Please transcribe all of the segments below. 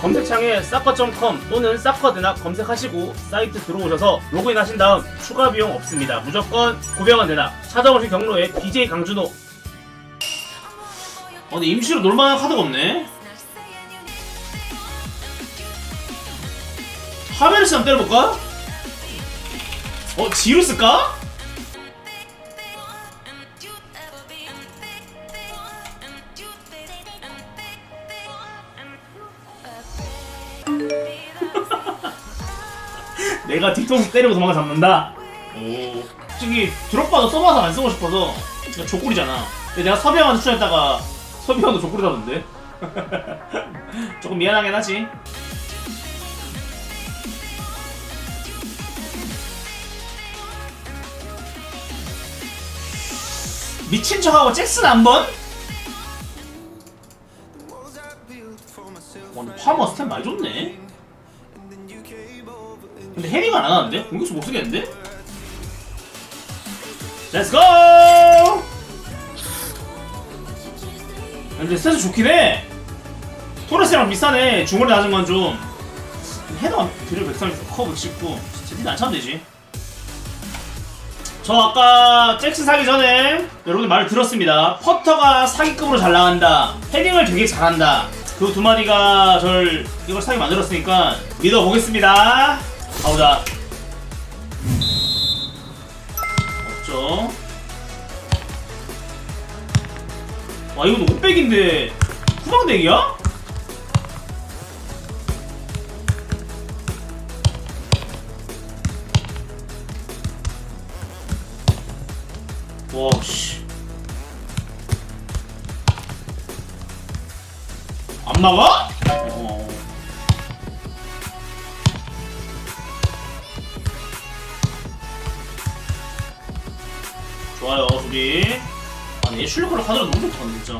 검색창에 사커.com 또는 사커드낙 검색하시고 사이트 들어오셔서 로그인하신 다음 추가 비용 없습니다. 무조건 900원 대납. 찾아오신 경로에 BJ 강준호. 어, 근데 임시로 놀만한 카드가 없네. 하베르스 한번 때려볼까? 어, 지루 쓸까? 내가 뒤통수 때리고 도망가 잡는다. 오. 솔직히 드롭바도 써봐서 안 쓰고 싶어서 그냥. 근데 내가 서비형한테 추천했다가 서비형도 족구리라던데. 조금 미안하긴 하지. 미친 척하고 잭슨 한 번? 와, 파머 스탠 많이 좋네. 근데 해리가 안 하는데? 공격수 못 쓰겠는데? 렛츠 고! 근데 스탯이 좋긴 해. 토레스랑 비싸네. 중거리 낮은 건 좀. 헤더 드릴 130, 커브 19. 진짜 안 차면 되지. 저 아까 잭슨 사기 전에 여러분들 말을 들었습니다. 퍼터가 사기급으로 잘 나간다. 헤딩을 되게 잘한다. 그 두 마디가 절 이걸 사기 만들었으니까 믿어보겠습니다. 가보자. 없죠. 와 이건 500인데 후방대기야? 와 씨. 안 막아? 수비 아니 슐리커를 카드가 너무 좋다 진짜.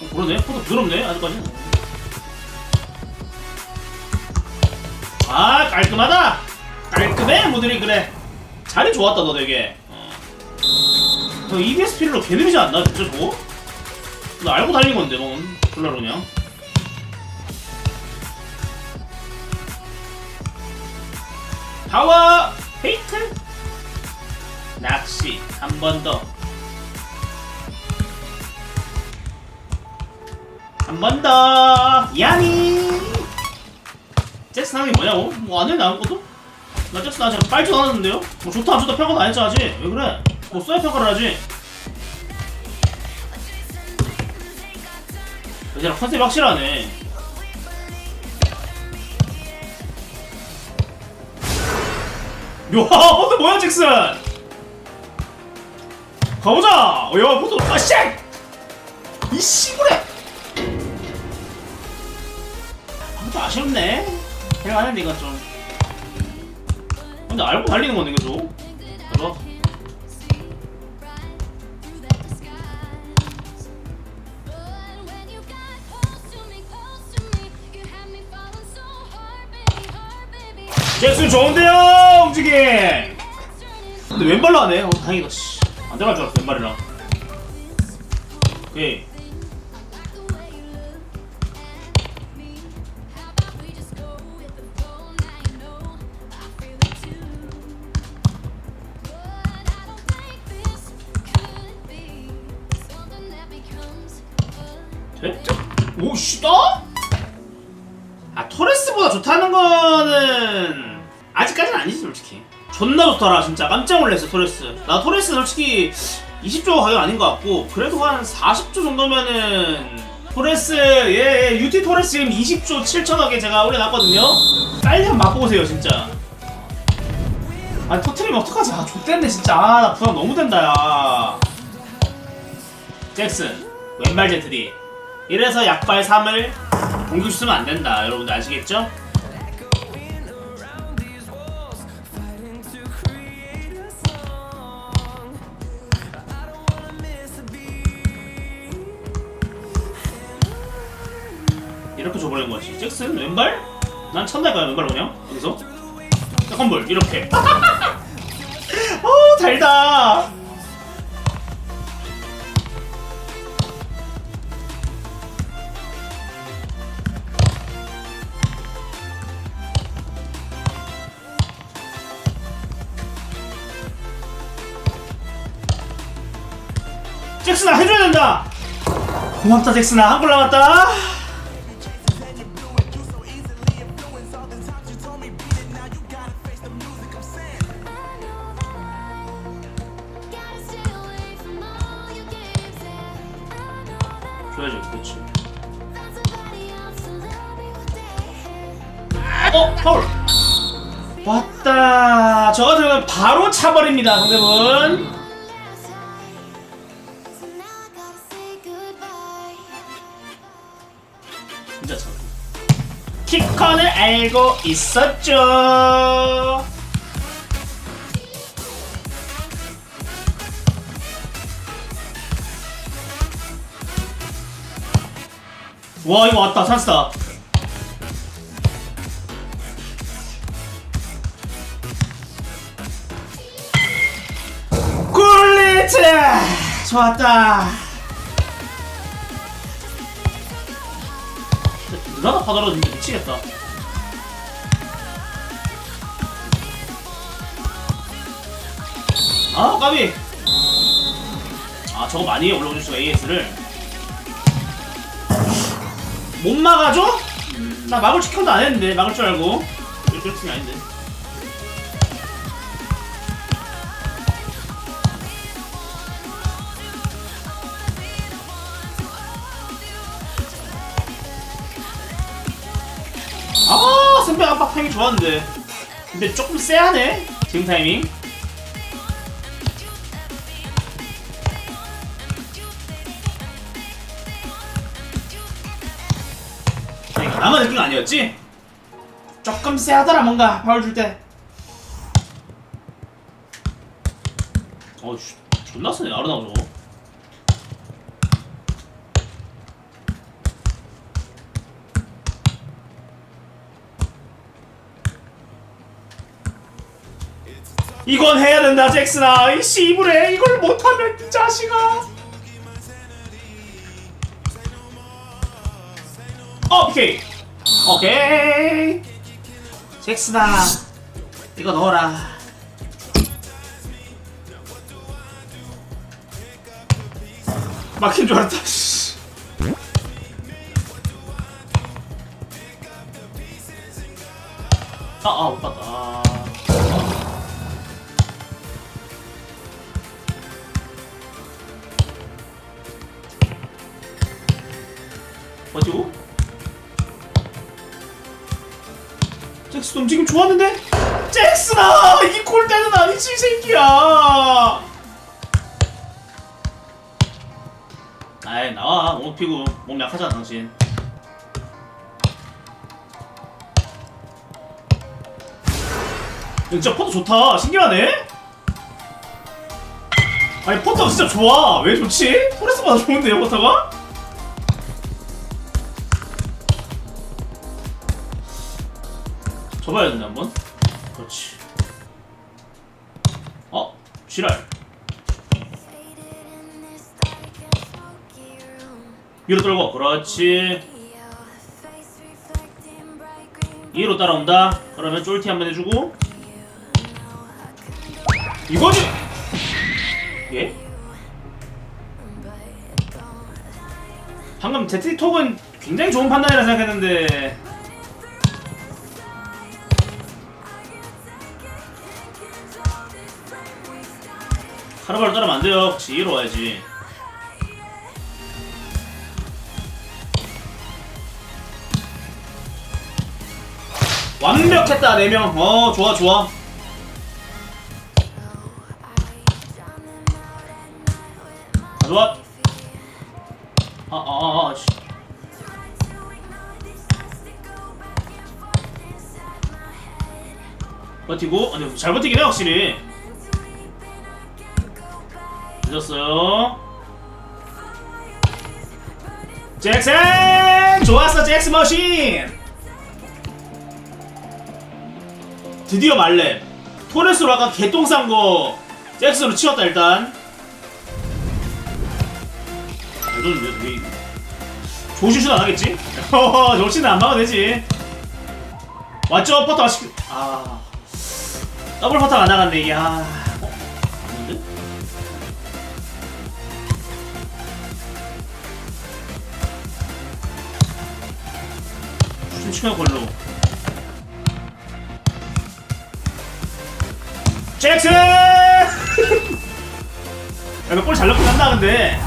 어, 그러네. 포도 부드럽네 아직까지. 아 깔끔하다! 깔끔해 모델이 그래. 자리 좋았다 너 되게. 어. 저 EBS 필로 개 느리지 않나 진짜 저거? 나 알고 달린 건데 뭐 졸라 그냥 파워 페이트 낚시 한 번 더. 한 번 더. 야니. 잭슨 하는 게 뭐냐고? 뭐 안해 나온 것도? 나 잭슨 아직 빨지 않았는데요? 뭐 좋다 안 좋다 평가도 안 했지 아직. 왜 그래? 뭐 써야 평가를 하지. 이제랑 컨셉이 확실하네. 야, 포트 뭐야, 잭슨? 가보자! 어, 야, 포트, 아, 씨! 이 시골에! 아, 좀 아쉽네. 내가 하는데, 이건 좀. 근데 알고 달리는 건데, 좀. 봐 잭슨 좋은데요, 움직임! 근데 왼발로 하네. 어, 다행이다, 씨. 안 들어갈 줄 알았어, 왼발이랑. 오케이. 됐죠? 오, 씨, 나? 아, 토레스보다 좋다는 거는 아직까지는 아니지, 솔직히. 존나 좋더라, 진짜. 깜짝 놀랐어, 토레스. 나 토레스 솔직히 20조 가격 아닌 것 같고, 그래도 한 40조 정도면은 토레스, 예, 예, UT 토레스 지금 20조 7천억에 제가 올려놨거든요? 빨리 한번 맛보세요, 진짜. 아니, 터트리면 어떡하지? 아, 좆됐네, 진짜. 아, 나 부담 너무 된다, 야. 잭슨, 왼발 제트디. 이래서 약발 3을 공격 쓰면 안 된다. 여러분들 아시겠죠? 이렇게 줘버리는 거지. 잭슨 왼발? 난 첫날 가요 왼발로 그냥 여기서 컨볼 이렇게. 오 어, 달다. 잭슨아 해줘야 된다. 고맙다 잭슨아 한 골 남았다. 줘야지. 그렇지. 어? 파울! 왔다. 저 같으면 바로 차버립니다 상대분. 진짜 참. 키컨을 알고 있었죠 와 이거 왔다. 찬스다. 굴리트 좋았다. 누나가 진짜 미치겠다. 아 까비! 아 저거 많이 올라오실 수가 AS를 못 막아줘? 음, 나 막을 지켜도 안 했는데 막을 줄 알고. 이렇게 아닌데 아 선배 압박 타이밍 좋았는데. 근데 조금 쎄하네 지금 타이밍 나만 느낀 거 아니었지? 조금 쎄하더라 뭔가. 파울 줄 때. 어 씨. 존나 쓰네 아르나우 저거. 이건 해야 된다 잭슨아. 이 씨부래 이걸 못하면 이 자식아. 어, 오케이 오케이 잭슨아 이거 넣어라 막힌 줄 알았다 씨. 아, 아, 못 봤다. 아. 버티 잭슨 움직임 좋았는데? 잭슨아! 이게 골대는 아니지 이 새끼야! 아이 나와. 몸 피고 몸 약하잖아 당신. 진짜 포터 좋다. 신기하네? 아니 포터 진짜 좋아. 왜 좋지? 토레스보다 좋은데요 포터가? 접어야 된다 한번? 그렇지. 어? 지랄. 위로 떨고 그렇지. 2로 따라온다. 그러면 쫄티 한번 해주고. 이거지! 예? 방금 제트톡은 굉장히 좋은 판단이라 생각했는데 카르바를 따르면 안 돼요. 같이 이로 와야지. 완벽했다 4명. 어 좋아 좋아. 아, 좋아. 아아아 아, 아, 씨. 버티고 아니 잘 버티긴 해 확실히. 늦었어요. 잭슨! 좋았어, 잭스 머신! 드디어 말렙. 토레스로 아까 개똥 싼 거, 잭스로 치웠다, 일단. 조슈슈는 안 하겠지? 허허, 조슈는 안 막아내지. 왔죠? 퍼터 아쉽, 아. 더블 퍼터가 안 나갔네, 이게, 아. 솔직한 걸로 잭슨! 야너 볼잘 넣긴 한다 근데.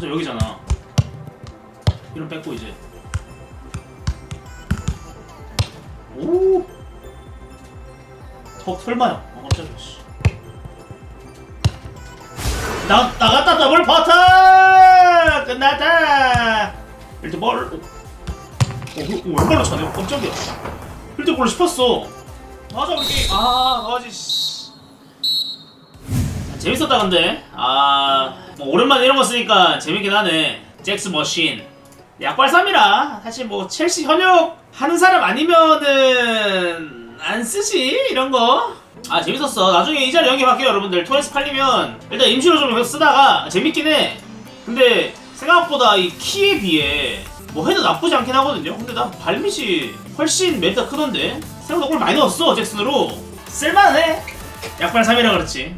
저 여기잖아. 이런 뺏고 이제. 오! 턱 설마야 어 깜짝이야 씨. 나, 나갔다 더블 퍼터 끝났다! 일단 뭘 오, 오, 오, 얼마나 차네 깜짝이야 일단 골로 싶었어 맞아 우리 게임 아 나가지 씨. 재밌었다 근데 아 뭐 오랜만에 이런 거 쓰니까 재밌긴 하네 잭스 머신 약발삼이라 사실 뭐 첼시 현역 하는 사람 아니면은 안 쓰지 이런 거. 아 재밌었어. 나중에 이 자리 연기할게요 여러분들. 토레스 팔리면 일단 임시로 좀 계속 쓰다가 재밌긴 해. 근데 생각보다 이 키에 비해 뭐 해도 나쁘지 않긴 하거든요. 근데 난 발밑이 훨씬 메타 크던데 생각보다 골 많이 넣었어 잭슨으로 쓸만해. 약발 3이라 그렇지.